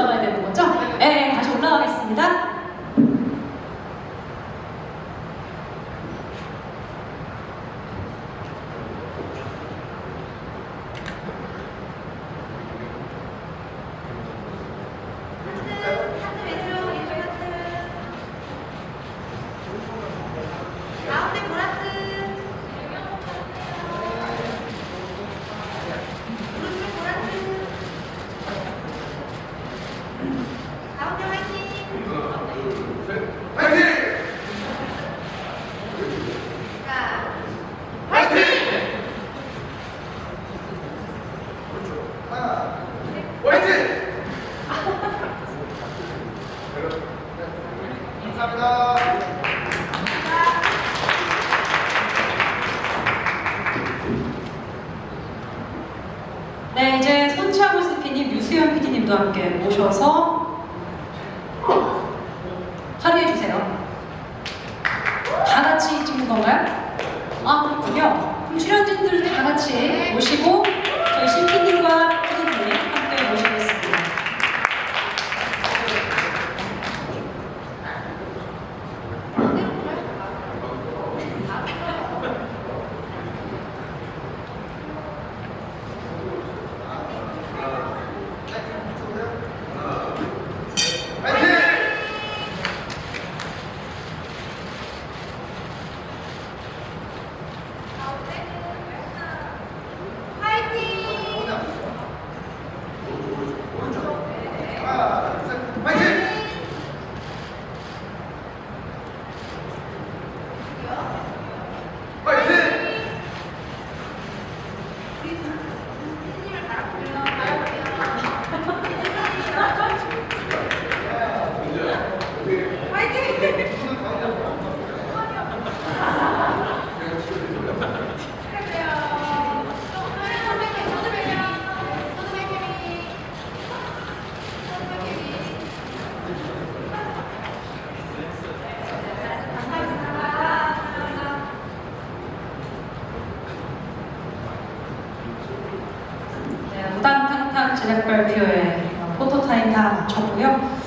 time. 네, 이제 손치하고 스피님, 유수연 PD님도 함께 모셔서 화려해 주세요. 다 같이 찍는 건가요? 아, 그렇군요. 그럼 출연진들 다 같이 모시고 저희 CP님과 PD님 함께 모시겠습니다. 화이팅 네, 무당탕탕 제작 발표회 어, 포토타임 다 마쳤고요.